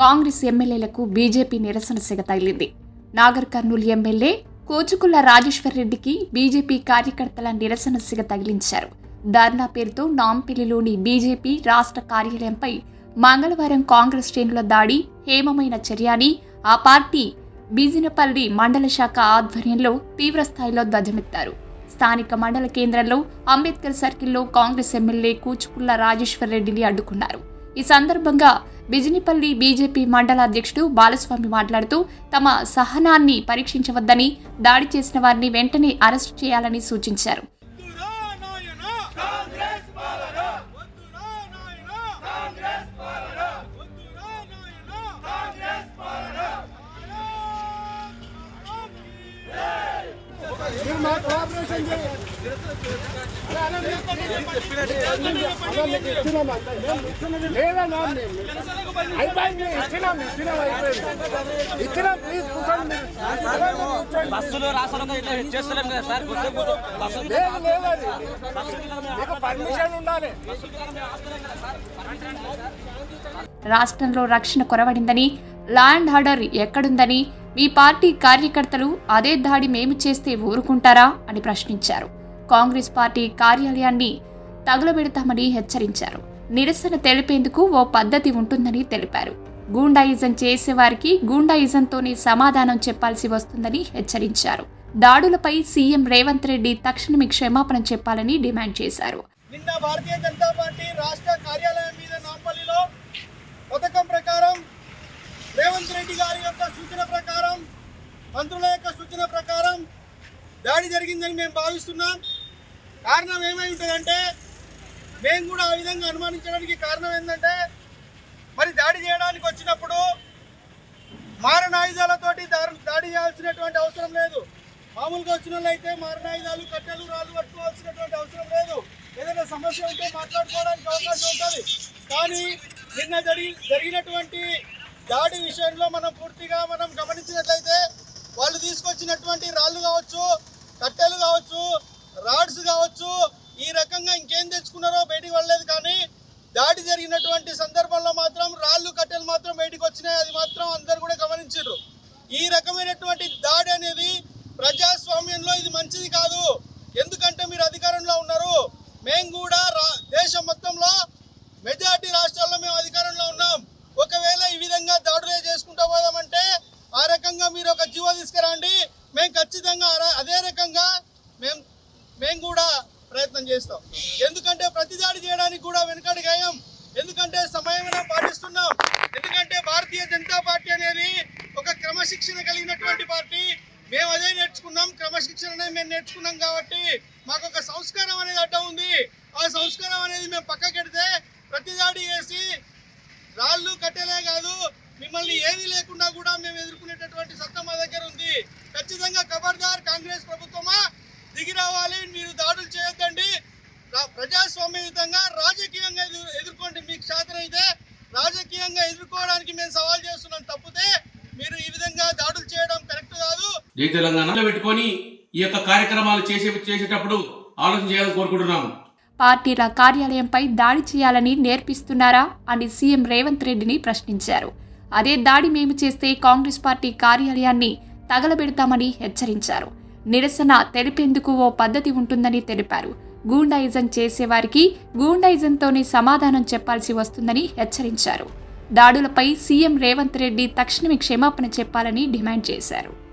కాంగ్రెస్ ఎమ్మెల్యేలకు బీజేపీ నిరసన సిగ తగిలింది. నాగర్ కర్నూలు ఎమ్మెల్యే కోచుకుల రాజేశ్వర్ రెడ్డికి బీజేపీ కార్యకర్తల నిరసన సిగ తగిలించారు. ధర్నా పేరుతో నాంపల్లిలోని బీజేపీ రాష్ట్ర కార్యాలయంపై మంగళవారం కాంగ్రెస్ శ్రేణుల దాడి హేమమైన చర్యాని ఆ పార్టీ బీజినపల్లి మండల శాఖ ఆధ్వర్యంలో తీవ్రస్థాయిలో ధ్వజమెత్తారు. స్థానిక మండల కేంద్రంలో అంబేద్కర్ సర్కిల్లో కాంగ్రెస్ ఎమ్మెల్యే కూచుకుల్ల రాజేశ్వర్ రెడ్డిని అడ్డుకున్నారు. ఈ సందర్భంగా బిజినిపల్లి బీజేపీ మండల అధ్యక్షుడు బాలస్వామి మాట్లాడుతూ తమ సహనాన్ని పరీక్షించవద్దని దాడి చేసిన వారిని వెంటనే అరెస్టు చేయాలని సూచించారు. వద్దురా నాయనా లేదన్నా అయిపోయింది ఇచ్చినాం ఇచ్చినాం అయిపోయింది ఇచ్చినాం ప్లీజ్ కూర్చోండి రాష్ట్రంలో ఇట్లా చేస్తలేం కదా సార్? లేదు మీకు పర్మిషన్ ఉండాలి రాష్ట్రంలో రక్షణ కొరవడిందని ల్యాండ్ అండ్ ఆర్డర్ ఎక్కడుందని మీ పార్టీ కార్యకర్తలు అదే దాడి మేము చేస్తే ఊరుకుంటారా అని ప్రశ్నించారు. కాంగ్రెస్ పార్టీ కార్యాలయాన్ని తగులబెడతామని హెచ్చరించారు. నిరసన తెలిపేందుకు ఓ పద్ధతి ఉంటుందని తెలిపారు. గూండాయిజం చేసేవారికి గూండాయిజంతోనే సమాధానం చెప్పాల్సి వస్తుందని హెచ్చరించారు. దాడులపై సీఎం రేవంత్ రెడ్డి తక్షణమే క్షమాపణ చెప్పాలని డిమాండ్ చేశారు. నిన్న భారతీయ జనతా పార్టీ రాష్ట్ర కార్యాలయం మీద నాంపల్లిలో పథకం ప్రకారం రేవంత్ రెడ్డి గారి యొక్క సూచన ప్రకారం మంత్రుల యొక్క సూచన ప్రకారం దాడి జరిగిందని మేము భావిస్తున్నాం. కారణం ఏమై ఉంటుందంటే మేము కూడా ఆ విధంగా అనుమానించడానికి కారణం ఏంటంటే మరి దాడి చేయడానికి వచ్చినప్పుడు మారణాయుధాలతోటి దాడి దాడి చేయాల్సినటువంటి అవసరం లేదు. మామూలుగా వచ్చిన వాళ్ళు అయితే మారణాయుధాలు కట్టెలు రాళ్ళు పట్టుకోవాల్సినటువంటి అవసరం లేదు. ఏదైనా సమస్య ఉంటే మాట్లాడుకోవడానికి అవకాశం ఉంటుంది. కానీ నిన్న జరిగి జరిగినటువంటి దాడి విషయంలో మనం పూర్తిగా మనం అటువంటి సందర్భంలో మాత్రం రాళ్ళు కట్టెలు మాత్రం బయటకు వచ్చినాయి. అది మాత్రం అందరు కూడా గమనించారు ఈ రకమైనటువంటి దాడి అనేది ప్రజాస్వామ్యంలో ఇది మంచిది కాదు. ఎందుకంటే మీరు అధికారంలో ఉన్నారు. మేము కూడా రా- దేశం మొత్తంలో మెజార్టీ రాష్ట్రాల్లో మేము అధికారంలో ఉన్నాం. ఒకవేళ ఈ విధంగా దాడులే చేసుకుంటూ పోదామంటే ఆ రకంగా మీరు ఒక జీవో తీసుకురండి. మేము ఖచ్చితంగా అదే రకంగా మేము మేము కూడా ప్రయత్నం చేస్తాం. ఎందుకంటే ప్రతి దాడి చేయడానికి కూడా వెనుకడిగాయం ఎందుకంటే సమయంలో పాటిస్తున్నాం. ఎందుకంటే భారతీయ జనతా పార్టీ అనేది ఒక క్రమశిక్షణ కలిగినటువంటి పార్టీ. మేము అదే నేర్చుకున్నాం. క్రమశిక్షణ అనేది మేము నేర్చుకున్నాం కాబట్టి మాకు ఒక సంస్కారం అనేది అడ్డం ఉంది. ఆ సంస్కారం అనేది మేము పక్కకెడితే ప్రతిదాడి వేసి రాళ్ళు కట్టెలే కాదు మిమ్మల్ని ఏమీ లేకుండా కూడా మేము ఎదుర్కొనేటటువంటి సత్తా మా దగ్గర ఉంది. ఖచ్చితంగా ఖబర్దార్ కాంగ్రెస్ ప్రభుత్వమా? దిగి రావాలి. మీరు దాడులు చేయొద్దండి. ప్రజాస్వామ్య ప్రజాస్వామ్యయుతంగా జై తెలంగాణ. పెట్టుకొని ఈ యొక్క కార్యక్రమాలు చేసే చేసేటప్పుడు ఆలోచన చేయాలని కోరుకుంటున్నాము. పార్టీల కార్యాలయంపై దాడి చేయాలని నేర్పిస్తున్నారా అని సీఎం రేవంత్ రెడ్డిని ప్రశ్నించారు. అదే దాడి మేము చేస్తే కాంగ్రెస్ పార్టీ కార్యాలయాన్ని తగలబెడతామని హెచ్చరించారు. నిరసన తెలిపేందుకు ఓ పద్ధతి ఉంటుందని తెలిపారు. గూండాయిజం చేసేవారికి గూండాయిజంతోనే సమాధానం చెప్పాల్సి వస్తుందని హెచ్చరించారు. దాడులపై సీఎం రేవంత్ రెడ్డి తక్షణమే క్షమాపణ చెప్పాలని డిమాండ్ చేశారు.